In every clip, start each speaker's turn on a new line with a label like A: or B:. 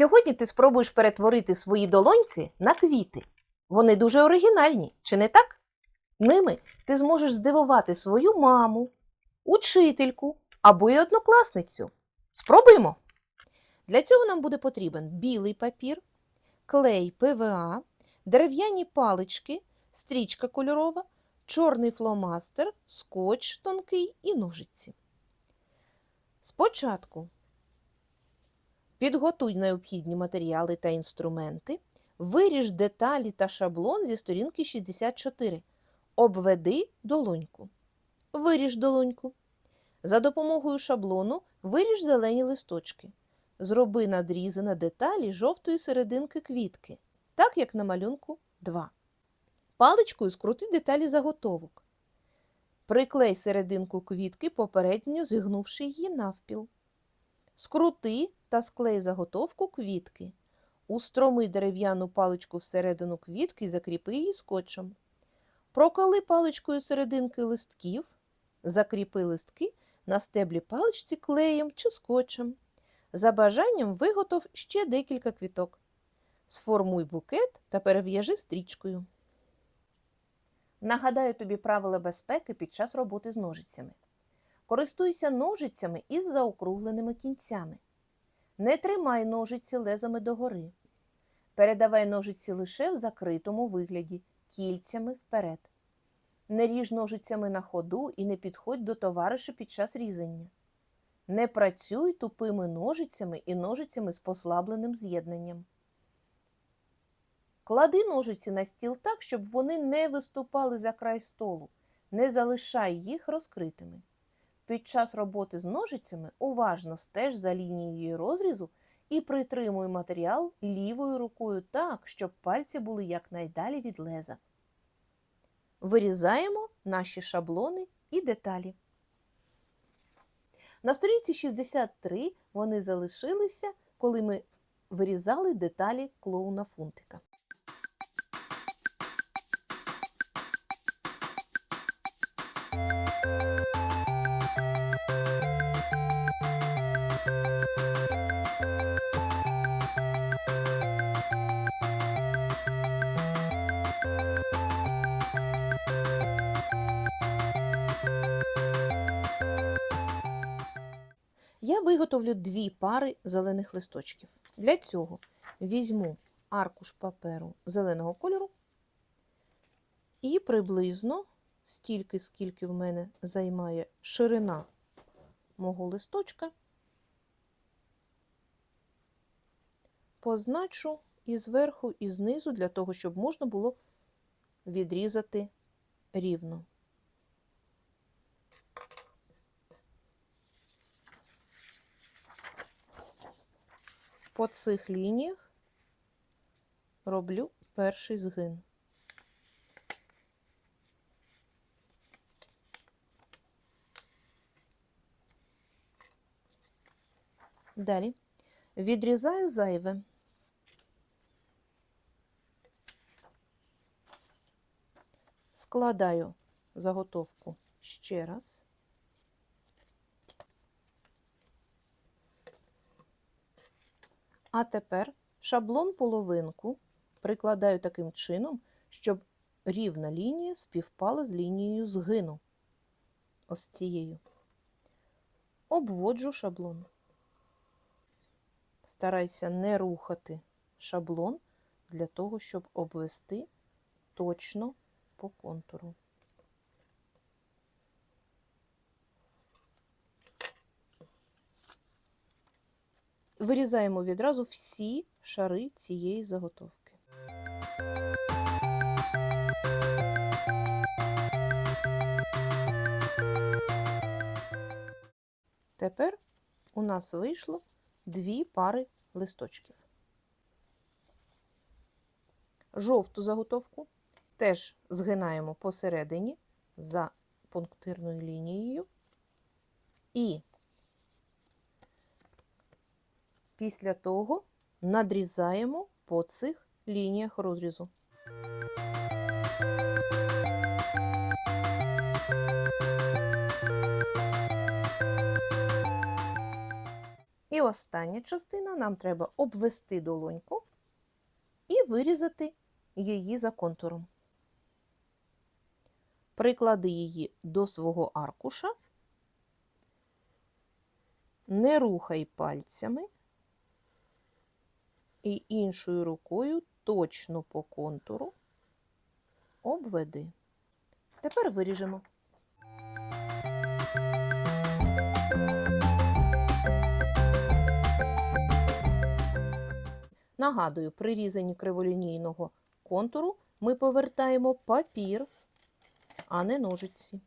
A: Сьогодні ти спробуєш перетворити свої долоньки на квіти. Вони дуже оригінальні, чи не так? Ними ти зможеш здивувати свою маму, учительку або й однокласницю. Спробуємо. Для цього нам буде потрібен білий папір, клей ПВА, дерев'яні палички, стрічка кольорова, чорний фломастер, скотч тонкий і ножиці. Спочатку підготуй необхідні матеріали та інструменти, виріж деталі та шаблон зі сторінки 64. Обведи долоньку. Виріж долоньку. За допомогою шаблону виріж зелені листочки. Зроби надрізи на деталі жовтої серединки квітки, так як на малюнку 2. Паличкою скрути деталі заготовок. Приклей серединку квітки, попередньо зігнувши її навпіл. Скрути та склей заготовку квітки. Устроми дерев'яну паличку всередину квітки і закріпи її скотчем. Проколи паличкою серединки листків, закріпи листки на стеблі паличці клеєм чи скотчем. За бажанням виготов ще декілька квіток. Сформуй букет та перев'яжи стрічкою. Нагадаю тобі правила безпеки під час роботи з ножицями. Користуйся ножицями із заокругленими кінцями. Не тримай ножиці лезами догори. Передавай ножиці лише в закритому вигляді, кільцями вперед. Не ріж ножицями на ходу і не підходь до товариша під час різання. Не працюй тупими ножицями і ножицями з послабленим з'єднанням. Клади ножиці на стіл так, щоб вони не виступали за край столу. Не залишай їх розкритими. Під час роботи з ножицями уважно стеж за лінією розрізу і притримуй матеріал лівою рукою так, щоб пальці були якнайдалі від леза. Вирізаємо наші шаблони і деталі. На сторінці 63 вони залишилися, коли ми вирізали деталі клоуна фунтика. Виготовлю дві пари зелених листочків. Для цього візьму аркуш паперу зеленого кольору і приблизно стільки, скільки в мене займає ширина мого листочка, позначу і зверху, і знизу, для того, щоб можна було відрізати рівно. По цих лініях роблю перший згин. Далі відрізаю зайве. Складаю заготовку ще раз. А тепер шаблон половинку прикладаю таким чином, щоб рівна лінія співпала з лінією згину. Ось цією. Обводжу шаблон. Старайся не рухати шаблон для того, щоб обвести точно по контуру. Вирізаємо відразу всі шари цієї заготовки. Тепер у нас вийшло дві пари листочків. Жовту заготовку теж згинаємо посередині за пунктирною лінією і Після того надрізаємо по цих лініях розрізу. І остання частина нам треба обвести долоньку і вирізати її за контуром. Приклади її до свого аркуша, не рухай пальцями і іншою рукою точно по контуру обведи. Тепер виріжемо. Нагадую, при різанні криволінійного контуру ми повертаємо папір, а не ножиці.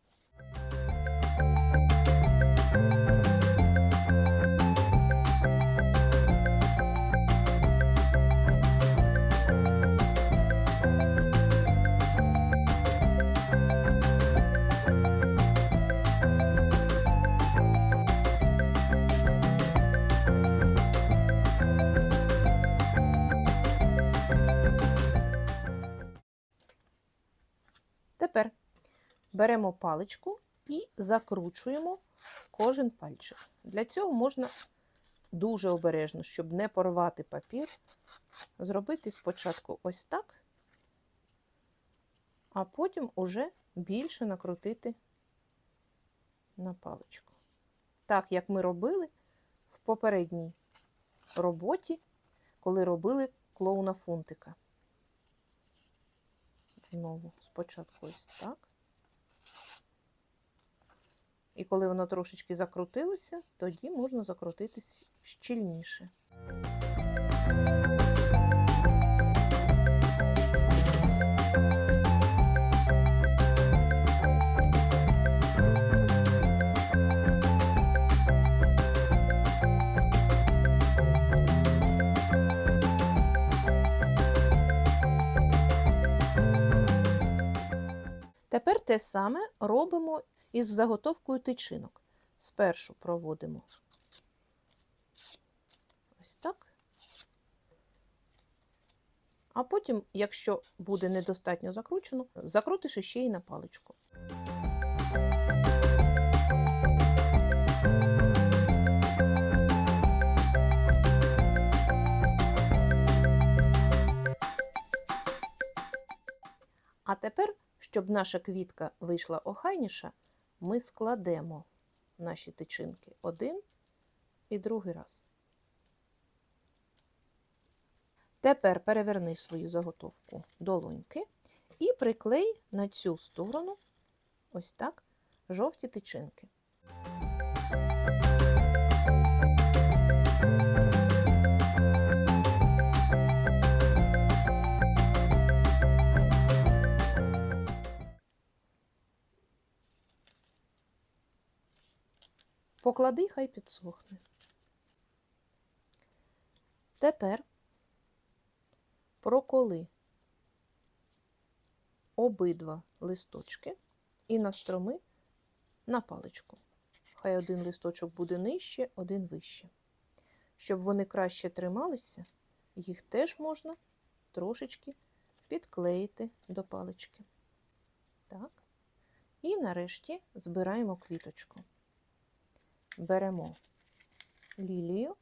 A: Тепер беремо паличку і закручуємо кожен пальчик. Для цього можна дуже обережно, щоб не порвати папір, зробити спочатку ось так, а потім уже більше накрутити на паличку. Так, як ми робили в попередній роботі, коли робили клоуна фунтика. Знову спочатку ось так. І коли воно трошечки закрутилося, тоді можна закрутитись щільніше. Тепер те саме робимо із заготовкою тичинок. Спершу проводимо ось так. А потім, якщо буде недостатньо закручено, закрутиш іще й на паличку. А тепер, щоб наша квітка вийшла охайніша, ми складемо наші тичинки один і другий раз. Тепер переверни свою заготовку долоньки і приклей на цю сторону ось так жовті тичинки. Поклади, хай підсохне. Тепер проколи обидва листочки і настроми на паличку. Хай один листочок буде нижче, один вище. Щоб вони краще трималися, їх теж можна трошечки підклеїти до палички. Так. І нарешті збираємо квіточку беремо лілію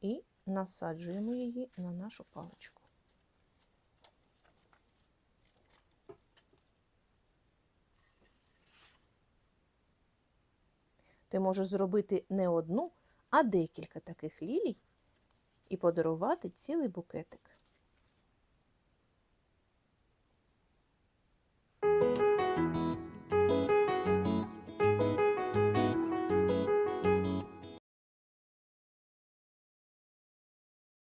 A: і насаджуємо її на нашу паличку. Ти можеш зробити не одну, а декілька таких лілій і подарувати цілий букетик.